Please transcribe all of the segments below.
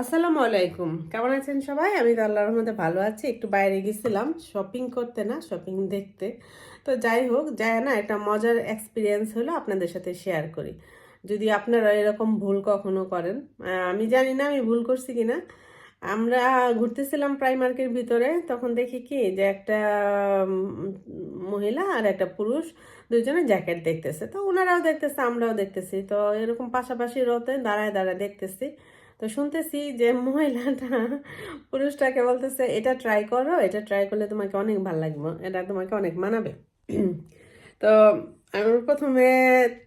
আসসালামু আলাইকুম। কেমন আছেন সবাই? আমি তো আল্লাহর রহমতে ভালো আছি। একটু বাইরে গেছিলাম শপিং করতে না শপিং দেখতে। তো যাই হোক যায় না, একটা মজার এক্সপিরিয়েন্স হলো আপনাদের সাথে শেয়ার করি। যদি আপনারা এরকম ভুল কখনো করেন আমি জানি না আমি ভুল করছি কি না আমরা ঘুরতেছিলাম প্রাইমার্কের ভিতরে, তখন দেখি কি যে একটা মহিলা আর একটা পুরুষ দুজনে জ্যাকেট দেখতেছে। তো ওনারাও দেখতেছে, আমরাও দেখতেছি। তো এরকম পাশাপাশি রতে দাঁড়ায় দাঁড়ায় দেখতেছি। তো শুনতেছি যে মহিলাটা পুরুষটাকে বলতেছে, এটা ট্রাই করো, এটা ট্রাই করলে তোমাকে অনেক ভালো লাগবে, এটা তোমাকে অনেক মানাবে। তো আমি প্রথমে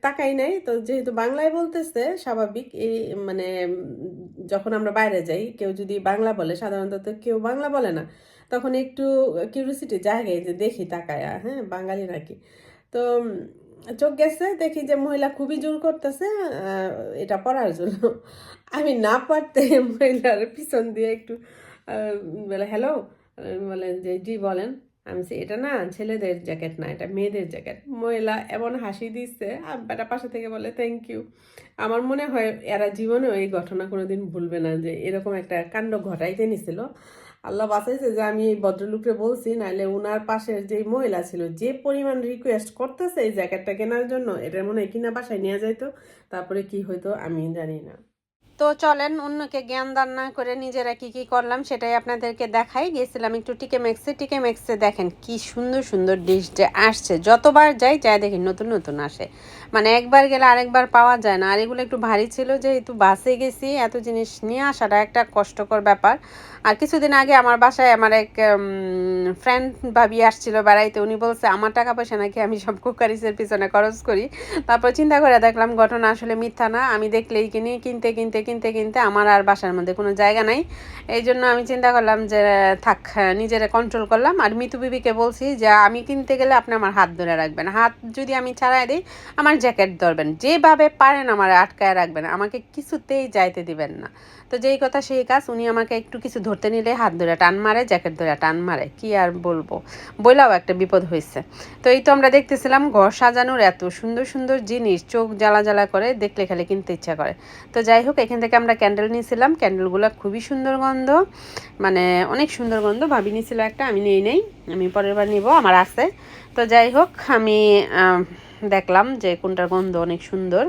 তাকাই নাই, তো যেহেতু বাংলায় বলতেছে, স্বাভাবিক এই মানে যখন আমরা বাইরে যাই, কেউ যদি বাংলা বলে, সাধারণত কেউ বাংলা বলে না, তখন একটু কিউরিসিটি জাগে যে দেখি তাকায় হ্যাঁ বাঙালি নাকি। তো চোখ গেছে, দেখি যে মহিলা খুবই জোর করতেছে এটা পড়ার জন্য। আমি না পারতে মহিলার পিছন দিয়ে একটু বলে হ্যালো বলেন যে জি, বলেন। আমি এটা না ছেলেদের জ্যাকেট না, এটা মেয়েদের জ্যাকেট। মহিলা এমন হাসি দিচ্ছে বেটা পাশে থেকে বলে থ্যাংক ইউ আমার মনে হয় এরা জীবনেও এই ঘটনা কোনোদিন ভুলবে না, যে এরকম একটা কাণ্ড ঘটাইতে নিছিল। আল্লাহ বাঁচাইছে যে, আমি এই ভদ্রলোককে বলছি নাহলে উনার পাশের যে মহিলা ছিল, যে পরিমাণ রিকোয়েস্ট করতেছে এই জ্যাকেটটা কেনার জন্য, এটা মনে হয় কিনা বাসায় নিয়ে যাইতো, তারপরে কি হইতো আমি জানি না। তো চলেন, অন্যকে জ্ঞান দান না করে নিজেরা কি কি করলাম সেটাই আপনাদেরকে দেখাই। গিয়েছিলাম একটু টিকে মেক্সে টিকে মেক্সে দেখেন কি সুন্দর সুন্দর ডিশ যে আসছে। যতবার যাই যাই দেখি নতুন নতুন আসে। মানে একবার গেলে আরেকবার পাওয়া যায় না। আর এগুলো একটু ভারী ছিল, যেহেতু বাসে গেছি, এত জিনিস নিয়ে আসাটা একটা কষ্টকর ব্যাপার। আর কিছুদিন আগে আমার বাসায় আমার এক ফ্রেন্ড ভাবি আসছিল বেড়াইতে। উনি বলছে, আমার টাকা পয়সা নাকি আমি সব কুকারিসের পিছনে খরচ করি? তারপর চিন্তা করে দেখলাম, ঘটনা আসলে মিথ্যা না। আমি দেখলেই কিনি, কিনতে কিনতে কিনতে কিনতে আমার আর বাসার মধ্যে কোনো জায়গা নাই। এই জন্য আমি চিন্তা করলাম যে, থাক, নিজেরা কন্ট্রোল করলাম। আর মিতু বিবিকে বলছি যে, আমি কিনতে গেলে আপনি আমার হাত ধরে রাখবেন। হাত যদি আমি ছাড়াই দিই, আমার জ্যাকেট ধরবেন। যেভাবে পারেন আমার আটকায় রাখবেন। আমাকে কিছুতেই যাইতে দিবেন না। তো যেই কথা সেই কাজ, উনি আমাকে একটু কিছু ধরতে নিলে হাত ধরে টান মারে, জ্যাকেট ধরে টান মারে। কি আর বলব? বইলাও একটা বিপদ হয়েছে তো এই তো আমরা দেখতেছিলাম ঘর সাজানোর এত সুন্দর সুন্দর জিনিস, চোখ জ্বালা জ্বালা করে দেখলে খালি কিনতে ইচ্ছা করে। তো যাই হোক এখান থেকে আমরা ক্যান্ডেল নিয়েছিলাম। ক্যান্ডেলগুলো খুবই সুন্দর গন্ধ। মানে অনেক সুন্দর গন্ধ। ভাবি নিয়েছিল একটা, আমি নেই নেই। আমি পরের বার নিব, আমার আছে। তো যাই হোক, আমি দেখলাম যে কোনটার গন্ধ অনেক সুন্দর।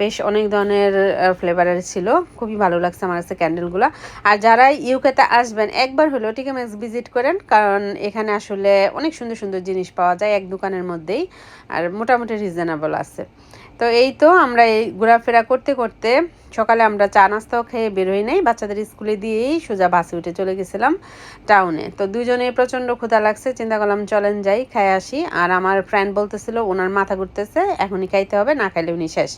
বেশ অনেক ধরনের ফ্লেভারের ছিল। খুবই ভালো লাগছে আমার কাছে ক্যান্ডেলগুলো আর যারা ইউকেতে আসবেন, একবার হলেও টিকেম্যাক্স ভিজিট করেন। কারণ এখানে আসলে অনেক সুন্দর সুন্দর জিনিস পাওয়া যায় এক দোকানের মধ্যেই, আর মোটামুটি রিজনেবল আছে। তো এই তো আমরা এই ঘোরাফেরা করতে করতে সকালে আমরা চা নাস্তাও খেয়ে বেরোই নাই। বাচ্চাদের স্কুলে দিয়েই সোজা বাসে উঠে চলে গেছিলাম টাউনে তো দুজনে প্রচণ্ড ক্ষুধা লাগছে, চিন্তা করলাম চলেন যাই, খাই আসি। আর আমার ফ্রেন্ড বলতেছিল, ওনার মাথা ঘুরতেছে এখনই খাইতে হবে, না খাইলে উনি শেষ।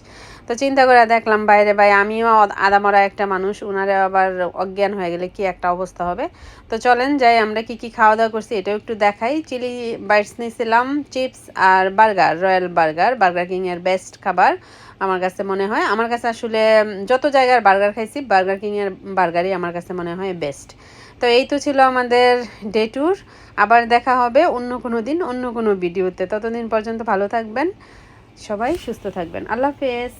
তো চিন্তা করে দেখলাম, বাইরে ভাই, আমিও আদামরা একটা মানুষ ওনারা আবার অজ্ঞান হয়ে গেলে কি একটা অবস্থা হবে? তো চলেন যাই, আমরা কি কি খাওয়া দাওয়া করছি এটাও একটু দেখাই। চিলি বাইটস নিয়েছিলাম চিপস আর burger, royal burger. Burger king এর বেস্ট খাবার আমার কাছে মনে হয়। আমার কাছে আসলে যত জায়গার বার্গার খাইছি, বার্গার কিং এর বার্গারই আমার কাছে মনে হয় বেস্ট। তো এই তো ছিল আমাদের ডে ট্যুর আবার দেখা হবে অন্য কোনো দিন, অন্য কোনো ভিডিওতে ততদিন পর্যন্ত ভালো থাকবেন। সবাই সুস্থ থাকবেন। আল্লাহ হাফেজ।